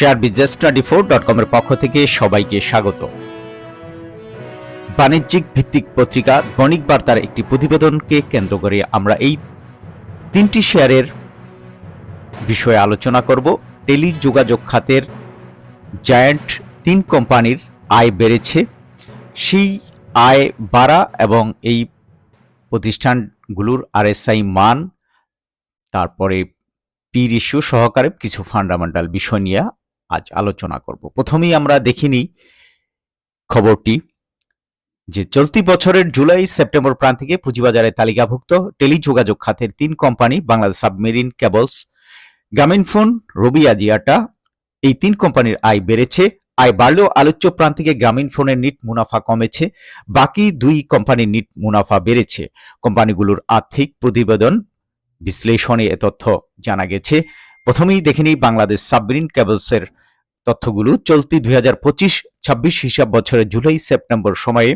Share business twenty four dot কমের পক্ষ থেকে সবাইকে স্বাগত। বাণিজ্যিক ভিত্তিক পত্রিকা গণিক বার্তার একটি প্রতিবেদনকে কেন্দ্র করে আমরা এই তিনটি শেয়ারের বিষয়ে আলোচনা করব। টেলি যোগাযোগ খাতের জায়ান্ট তিন কোম্পানির আয় বেড়েছে। সেই আয় বাড়া এবং এই প্রতিষ্ঠানগুলোর আরএসআই মান, তারপরে পি রেশিও সহকারে কিছু ফান্ডামেন্টাল বিষয় নিয়ে আজ আলোচনা করব। প্রথমেই আমরা দেখিনি খবরটি যে চলতি বছরের জুলাই সেপ্টেম্বর প্রান্তিকে পুঁজিবাজারে তালিকাভুক্ত টেলিযোগাযোগ খাতের তিন company Bangladesh submarine cables Grameenphone Robi Axiata, এই তিন কোম্পানির আয় বেড়েছে। আয় বাড়লেও আলোচ্য প্রান্তিকে গ্রামীণ ফোনের নিট মুনাফা কমেছে। বাকি দুই কোম্পানির নিট মুনাফা বেড়েছে। কোম্পানিগুলোর আর্থিক প্রতিবেদন বিশ্লেষণে এ তথ্য জানা গেছে। প্রথমেই দেখেনি বাংলাদেশ সাবমেরিন কেবলসের তথ্যগুলো চলতি দুই হাজার পঁচিশ, ছাব্বিশ হিসাব বছরের জুলাই, সেপ্টেম্বর সময়ে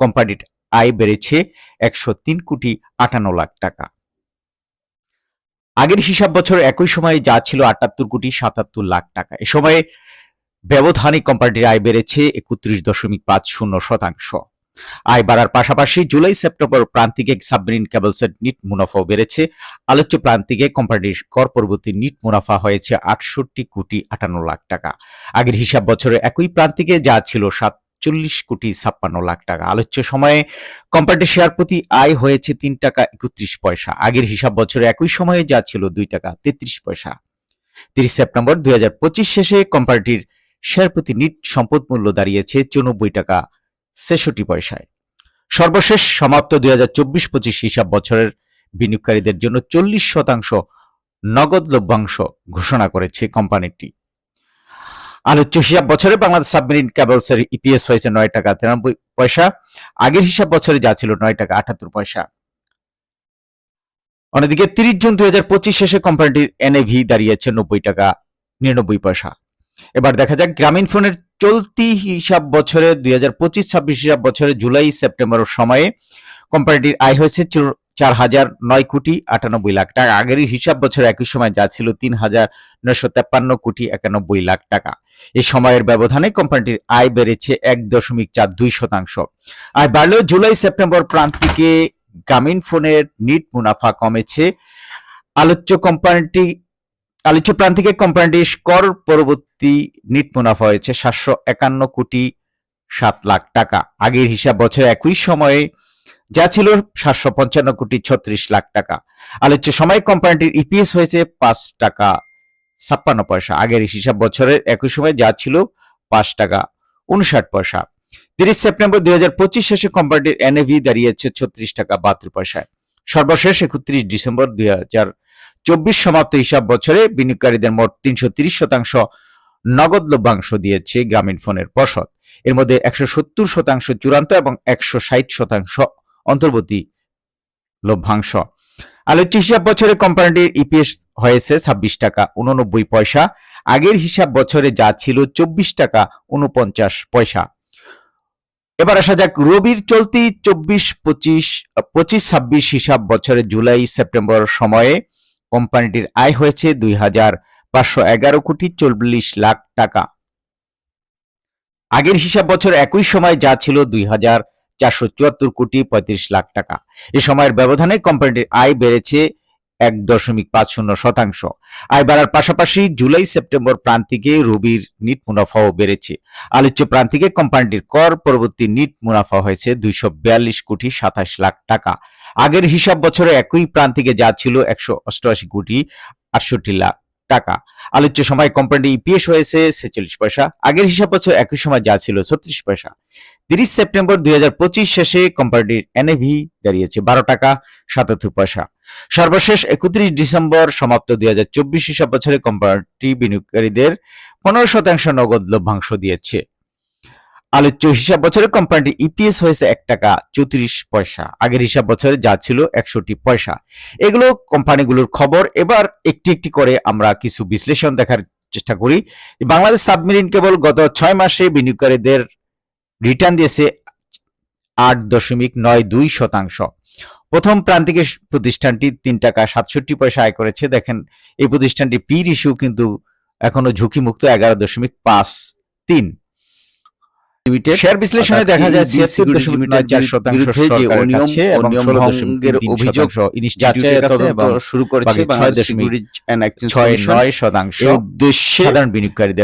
কোম্পানির আয় বেড়েছে একশো তিন কোটি আটান্ন লাখ টাকা। আগের হিসাব বছর একই সময়ে যা ছিল আটাত্তর কোটি সাতাত্তর লাখ টাকা। এ সময়ে ব্যবধানে কোম্পানিটির আয় বেড়েছে একত্রিশ দশমিক পাঁচ শূন্য শতাংশ। আয় বাড়ার পাশাপাশি জুলাই সেপ্টেম্বর প্রান্তিকে সাবমেরিন কেবলসের নিট মুনাফাও বেড়েছে। আলোচ্য প্রান্তিকে কোম্পানিটির কর পরবর্তী নিট মুনাফা হয়েছে আটষট্টি কোটি আটান্ন লাখ টাকা। আগের হিসাব বছরের একই প্রান্তিকে যা ছিল সাতচল্লিশ কোটি ছাপ্পান্ন লাখ টাকা। আলোচ্য সময়ে কোম্পানিটির শেয়ার প্রতি আয় হয়েছে তিন টাকা একত্রিশ পয়সা। আগের হিসাব বছরে একই সময়ে যা ছিল দুই টাকা তেত্রিশ পয়সা। তিরিশ সেপ্টেম্বর দুই হাজার পঁচিশ শেষে কোম্পানিটির শেয়ার প্রতি নিট সম্পদ মূল্য দাঁড়িয়েছে চুরানব্বই টাকা ছেষট্টি পয়সায়। সর্বশেষ সমাপ্ত দুই হাজার চব্বিশ পঁচিশ হিসাব বছরের বিনিয়োগকারীদের জন্য চল্লিশ শতাংশ নগদ লভ্যাংশ ঘোষণা করেছে কোম্পানিটি। আলোচ্য হিসাব বছরে বাংলাদেশ সাবমেরিন কেবলসের ইপিএস হয়েছে নয় টাকা তিরানব্বই পয়সা। আগের হিসাব বছরে যা ছিল নয় টাকা আটাত্তর পয়সা। অন্যদিকে তিরিশ জুন দুই হাজার পঁচিশ শেষে কোম্পানিটির এনএভি দাঁড়িয়েছে নব্বই টাকা নিরানব্বই পয়সা। এবার দেখা যাক গ্রামীণ ফোনের চলতি হিসাব বছরে দুই হাজার পঁচিশ, ছাব্বিশ হিসাব বছরে জুলাই, সেপ্টেম্বর সময়ে কোম্পানিটির আয় হয়েছে চুর- হাজার নয় কোটি আটানব্বই লাখ টাকা। আগের হিসাব বছরে একই সময় যা ছিল তিন হাজার নয়শো তেপ্পান্ন কোটি একানব্বই লাখ টাকা। এই সময়ের ব্যবধানে কোম্পানিটির আয় বেড়েছে এক দশমিক চার দুই শতাংশ। আয় বাড়লেও জুলাই, সেপ্টেম্বর প্রান্তিকে গ্রামীণ ফোনের নিট মুনাফা কমেছে। আলোচ্য কোম্পানিটি আলোচ্য প্রান্তিকে কোম্পানিটির কর পরবর্তী নিট মুনাফা হয়েছে সাতশো একান্ন কোটি সাত লাখ টাকা। আগের হিসাব বছরে একই সময়ে যা ছিল সাতশো পঞ্চান্ন কোটি ছত্রিশ লাখ টাকা। আলোচ্য সময় কোম্পানিটির ইপিএস হয়েছে পাঁচ টাকা ছাপ্পান্ন পয়সা। আগের হিসাব বছরের একই সময় যা ছিল পাঁচ টাকা উনষাট পয়সা। তিরিশ সেপ্টেম্বর দুই হাজার পঁচিশ শেষে কোম্পানিটির এনএভি দাঁড়িয়েছে ছত্রিশ টাকা বাহাত্তর পয়সায়। সর্বশেষ একত্রিশ ডিসেম্বর দুই হাজার চব্বিশ সমাপ্ত হিসাব বছরে বিনিয়োগকারীদের মোট তিনশো শতাংশ নগদ লভ্যাংশ দিয়েছে গ্রামীণ ফোনের পর্ষদ। এর মধ্যে একশো সত্তর শতাংশ চূড়ান্ত এবং একশো ষাট শতাংশ অন্তর্বর্তী লভ্যাংশ। আলোচ্য হিসাব বছরে কোম্পানিটির ইপিএস হয়েছে ছাব্বিশ টাকা উননব্বই পয়সা। আগের হিসাব বছরে যা ছিল চব্বিশ টাকা উনপঞ্চাশ পয়সা। এবার আসা যাক রবির চলতি চব্বিশ, পঁচিশ পঁচিশ, ছাব্বিশ হিসাব বছরে জুলাই, সেপ্টেম্বর সময়ে কোম্পানিটির আয় হয়েছে দুই হাজার পাঁচশো এগারো কোটি চল্লিশ লাখ টাকা। আগের হিসাব বছর একই সময় যা ছিল দুই হাজার চারশো চুয়াত্তর কোটি পঁয়ত্রিশ লাখ টাকা। এ সময়ের ব্যবধানে কোম্পানিটির আয় বেড়েছে এক দশমিক পাঁচ শূন্য শতাংশ। আয় বাড়ার পাশাপাশি জুলাই সেপ্টেম্বর প্রান্তিকে রবির নিট মুনাফাও বেড়েছে। আলোচ্য প্রান্তিকে কোম্পানিটির কর পরবর্তী নিট মুনাফা হয়েছে দুইশো বিয়াল্লিশ কোটি সাতাশ লাখ টাকা। আগের হিসাব বছরে একই প্রান্তিকে যা ছিল একশো অষ্টআশি কোটি আটষট্টি লাখ টাকা। আলোচ্য সময় কোম্পানিটি ইপিএস হয়েছে, ছেচল্লিশ পয়সা। আগের হিসাব বছর একই সময় যা ছিল ছত্রিশ পয়সা। তিরিশ সেপ্টেম্বর দুই হাজার পঁচিশ শেষে কোম্পানিটির এনএভি দাঁড়িয়েছে বারো টাকা সাতাত্তর পয়সা। সর্বশেষ একত্রিশ ডিসেম্বর সমাপ্ত দুই হাজার চব্বিশ হিসাব বছরে কোম্পানিটি বিনিয়োগকারীদের পনেরো শতাংশ নগদ লভ্যাংশ দিয়েছে। আলোচ্য হিসাব বছরে কোম্পানিটি ইপিএস হয়েছে এক টাকা চৌত্রিশ পয়সা। আগের হিসাব বছরে যা ছিল একষট্টি পয়সা। এগুলো কোম্পানিগুলোর খবর। এবার একটি একটি করে আমরা কিছু বিশ্লেষণ দেখার চেষ্টা করি। বাংলাদেশ সাবমেরিন কেবল গত ছয় মাসে বিনিয়োগকারীদের রিটার্ন দিয়েছে আট দশমিক নয় দুই শতাংশ। প্রথম প্রান্তিকের প্রতিষ্ঠানটি তিন টাকা সাতষট্টি পয়সা আয় করেছে। দেখেন, এই প্রতিষ্ঠানটি পি ইস্যু কিন্তু এখনও ঝুঁকিমুক্ত এগারো দশমিক পাঁচ তিন। লিমিটেড শেয়ার বিশ্লেষণে দেখা যায়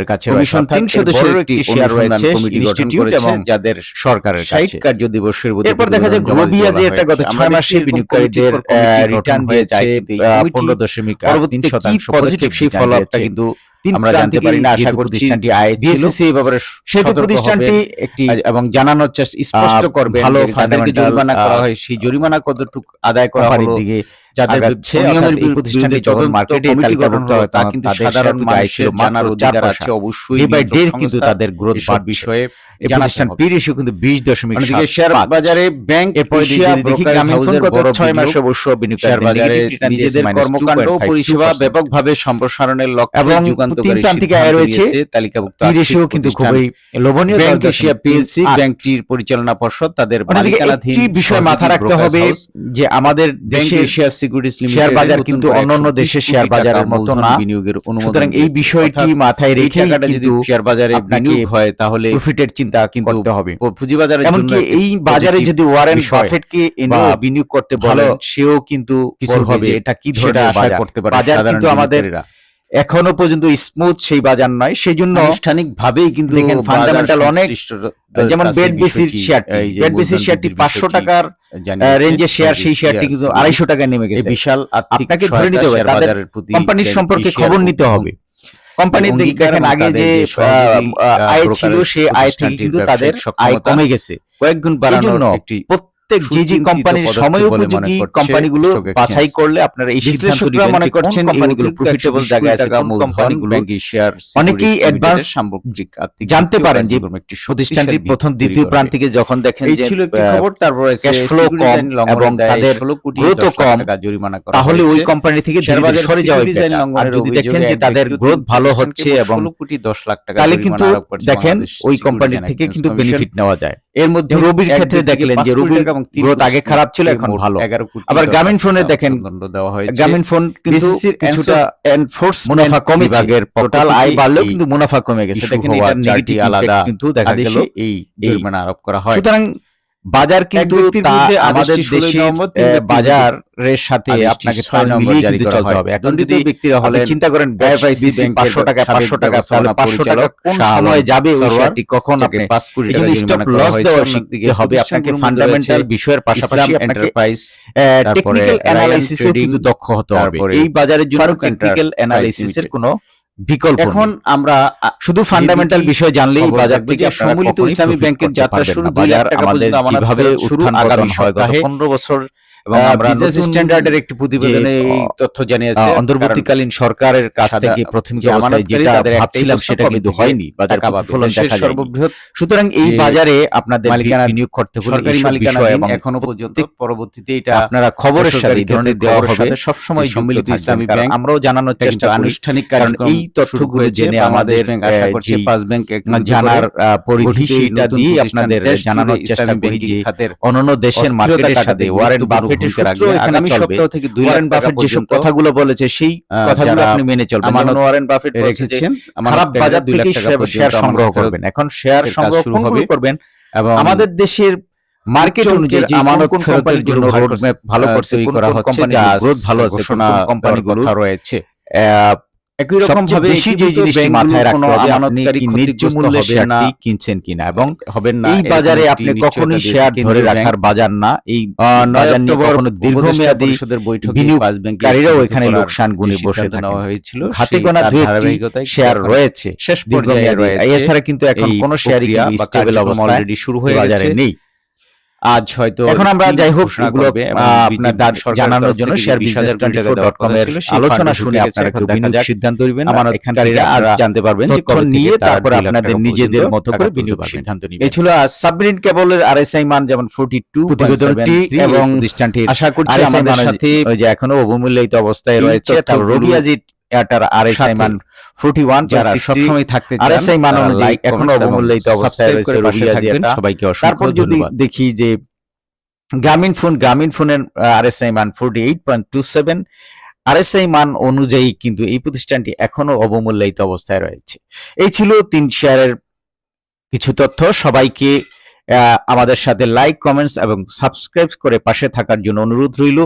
কাছে যাদের সরকারের কাছে। কার্য দিবসের এরপর দেখা যায় গ্লোবিয়া যে একটা গত ছয় মাসে বিনিয়োগকারীদের রিটার্ন দিয়ে যায় পনেরো দশমিক আট তিন শতাংশ পজিটিভ সেই ফলাফলটা কিন্তু আমরা জানতে পারি না আশা প্রতিষ্ঠানটি আয় ছিল ব্যাপারে সেই প্রতিষ্ঠানটি একটি এবং জানানোর চেষ্টা স্পষ্ট করবে ভালো ফান্ডামেন্টাল জরিমানা করা হয় সেই জরিমানা কতটুকু আদায় করা হলো দিকে যাদের বিরুদ্ধে এই প্রতিষ্ঠানটি যখন মার্কেটে তালিকাভুক্ত হয় তা কিন্তু সাধারণ মানুষের জানার অধিকার আছে অবশ্যই ডে বাই ডে কিন্তু তাদের গ্রোথ বাড়ার বিষয়ে এই প্রতিষ্ঠান পি রেশিও কিন্তু 20.7 অন্যদিকে শেয়ার বাজারে ব্যাংক এরপরে দেখি গ্রামীণ ফোন গত 6 মাসে অবশ্য বিনিয়োগ শেয়ার বাজারে নিজেদের কর্মকাণ্ড পরিষেবা ব্যাপকভাবে সম্প্রসারণের লক্ষ্য এবং যুগান্তকারী প্রান্তিক আয় রয়েছে তালিকাভুক্ত পি রেশিও কিন্তু খুবই লোভনীয় ব্যাংক এশিয়া পিএলসি ব্যাংকটির পরিচালনা পর্ষদ তাদের মালিকানাধীন বিষয় মাথা রাখতে হবে যে আমাদের দেশে এশিয়া শেয়ার বাজার কিন্তু অন্যান্য দেশের শেয়ার বাজারের মতো না। বিনিয়োগের অনুমোদন এই বিষয়টি মাথায় রেখে যদি শেয়ার বাজারে বিনিয়োগ হয় তাহলে প্রফিটের চিন্তা কিন্তু করতে হবে পুঁজি বাজারের এই বাজারে যদি ওয়ারেন বাফেট কে বিনিয়োগ করতে বলে সেও কিন্তু কিছু হবে এটা কি আশা করতে পারে বাজার কিন্তু আমাদের এখনও পর্যন্ত স্মুথ সেই বাজার নয়। সেই জন্য আনুষ্ঠানিকভাবেই কিন্তু দেখেন ফান্ডামেন্টাল অনেক যেমন বেড বিসির শেয়ারটি বেড বিসির শেয়ারটি পাঁচশো টাকার রেঞ্জের শেয়ার সেই শেয়ারটি কিন্তু আড়াইশো টাকায় নেমে গেছে। বিশাল আপনাকে ধরে নিতে হবে তাদের কোম্পানির সম্পর্কে খবর নিতে হবে। কোম্পানির দিকে দেখেন আগে যে আয় ছিল সেই আয় থেকে কিন্তু তাদের আয় কমে গেছে। কয়েক গুণ বাড়ানোর একটি প্রত্যেক যে যে কোম্পানির সময় উপযোগী কোম্পানিগুলো বাছাই করলে আপনারা এই সিদ্ধান্তটা মনে করছেন কোম্পানিগুলো প্রফিটেবল জায়গায় আছে কোন কোম্পানিগুলো কি শেয়ার অনেকেই অ্যাডভান্স সামগ্রিক জানতে পারেন যে একটি প্রতিষ্ঠানটি প্রথম দ্বিতীয় প্রান্তিকে যখন দেখেন যে ছিল একটি খবর তারপরে ক্যাশ ফ্লো কম এবং তাদের গ্রোথ কম জরিমানা করা তাহলে ওই কোম্পানি থেকে ধীরে সরে যাওয়া আর যদি দেখেন যে তাদের গ্রোথ ভালো হচ্ছে এবং 16 কোটি 10 লাখ টাকা তাহলে কিন্তু দেখেন ওই কোম্পানি থেকে কিন্তু বেনিফিট নেওয়া যায়। এর মধ্যে রবির ক্ষেত্রে দেখলেন যে রবির গ্রোথ আগে খারাপ ছিল এখন ভালো। আবার গ্রামীণ ফোনে দেখেন দেওয়া হয়েছে। গ্রামীণ ফোন কিন্তু কিছুটা এনফোর্স মুনাফা কমে ভাগের টোটাল আয় বাড়লো কিন্তু মুনাফা কমে গেছে। দেখেন এটা নেগেটিভ আলাদা কিন্তু দেখা গেল এই জরিমানা আরোপ করা হয়। সুতরাং বাজার কিন্তু আমাদের দেশে বাজারের সাথে আপনাকে তাল মিলিয়ে কিন্তু চলতে হবে। এখন যদি ব্যক্তিরা হলে চিন্তা করেন পাঁচশো টাকা পাঁচশো টাকা তাহলে পাঁচশো টাকা কোন সময় যাবে সেটি কখন আপনি পাস করে এখানে স্টপ লস দেওয়ার শিখতে হবে আপনাকে ফান্ডামেন্টাল বিষয়ের পাশাপাশি এন্টারপ্রাইজ টেকনিক্যাল অ্যানালাইসিসও কিন্তু দক্ষ হতে হবে। এই বাজারের জন্য টেকনিক্যাল অ্যানালাইসিসের কোনো বিকল্প এখন আমরা শুধু ফান্ডামেন্টাল বিষয় জানলেই বাজার থেকে সম্মিলিত ইসলামী ব্যাংকের যাত্রা শুরু দুই লাখ আমাদের যেভাবে শুরু আগামী সপ্তাহে 15 বছর এবং আমরা বিজনেস স্ট্যান্ডার্ডের একটি প্রতিবেদনে এই তথ্য জানিয়েছে অন্তর্বর্তীকালীন সরকারের কাছ থেকে অবস্থায় যেটা ভাবছিলাম সেটা কিন্তু হয়নি বাজার দেখা সর্ববৃহৎ সুতরাং এই বাজারে আপনাদের মালিকানা নিয়োগ করতে হলে সরকারি মালিকানা এখনও পর্যন্ত পরবর্তীতে এটা আপনারা খবরের সাথে এই ধরনের সব সময় সম্মিলিত ইসলামী ব্যাংক আমরাও জানানোর চেষ্টা আনুষ্ঠানিক কারণ এই তথ্যগুলো জেনে আমাদের পাঁচ ব্যাংক মানে জানার দিয়ে আপনাদের জানানোর চেষ্টা করি যে অন্যান্য দেশের মার্কেটের সাথে ওয়ারেন্ট সূত্র এখানে আমি সপ্তাহ থেকে দুই বাফেট কথাগুলো বলেছে সেই কথাগুলো আপনি মেনে চলবেন। আমার ওয়ারেন বাফেট খারাপ বাজার থেকে শেয়ার সংগ্রহ করবেন। এখন শেয়ার সংগ্রহ করবেন? এবং আমাদের দেশের মার্কেট অনুযায়ী আমানত জন্য ভালো করছে করা হচ্ছে গ্রোথ ভালো আছে কোন রয়েছে। একই রকম ভাবে বেশি যে জিনিসটি মাথায় রাখতে হবে আপনি ন্যায্য মূল্যে শেয়ারটি কিনছেন কিনা এবং হবে না এই বাজারে আপনি কখনোই শেয়ার ধরে রাখার বাজার না। এই বাজার নিয়ে কখনো দীর্ঘমেয়াদী বৈঠকে বিনিয়োগ ব্যাংকারীরাও এখানে লোকসান গুণে বসে নেওয়া হয়েছিল। খাতে গোনা ধারাবাহিকতায় শেয়ার রয়েছে। শেষ পর্যায়ে রয়েছে। এছাড়া কিন্তু এখন কোনো শেয়ারই স্টেবল অবস্থায় অলরেডি শুরু হয়ে বাজারে নেই। কমের ছিল, সেই আলোচনা ফান্ডে শুনে ঢুকে আপনারা গেছে, কেউ এখন দেখা বিনিয়োগ সিদ্ধান্ত নেবেন আমানতকারীরা আজ জানতে পারবেন যে কবে নিয়ে তারপর আপনাদের নিজেদের মতো করে বিনিয়োগ সিদ্ধান্ত নেবেন। এই ছিল সাবমেরিন কেবলের আরএসআই মান যেমন ফোর্টি টু প্রতিবেদনটি এবং প্রতিষ্ঠানটির আশা করছি আমাদের সাথে ওই যে এখনও অবমূল্যায়িত অবস্থায় রয়েছে। তার তথ্যগুলো রবিয়াজি এটার আরএসআই মান ফোর্টি ওয়ান যারা সবসময় থাকতে চান RSI মান অনুযায়ী like, এখনও অবমূল্যায়িত অবস্থায় রয়েছে। সবাইকে তারপর যদি দেখি যে গ্রামীণ ফোন গ্রামীণ ফোনের আরএসআই মান forty eight point two seven RSI মান অনুযায়ী কিন্তু এই প্রতিষ্ঠানটি এখনও অবমূল্যায়িত অবস্থায় রয়েছে। এই ছিল তিন শেয়ারের কিছু তথ্য। সবাইকে আমাদের সাথে লাইক কমেন্টস এবং সাবস্ক্রাইব করে পাশে থাকার জন্য অনুরোধ রইল।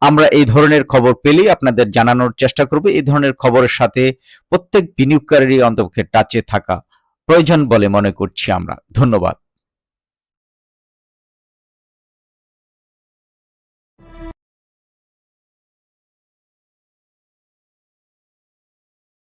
আমরা এই ধরনের খবর পেলেই আপনাদের জানানোর চেষ্টা করব। এই ধরনের খবরের সাথে প্রত্যেক বিনিয়োগকারীর অন্তপক্ষে টাচে থাকা প্রয়োজন বলে মনে করছি আমরা। ধন্যবাদ।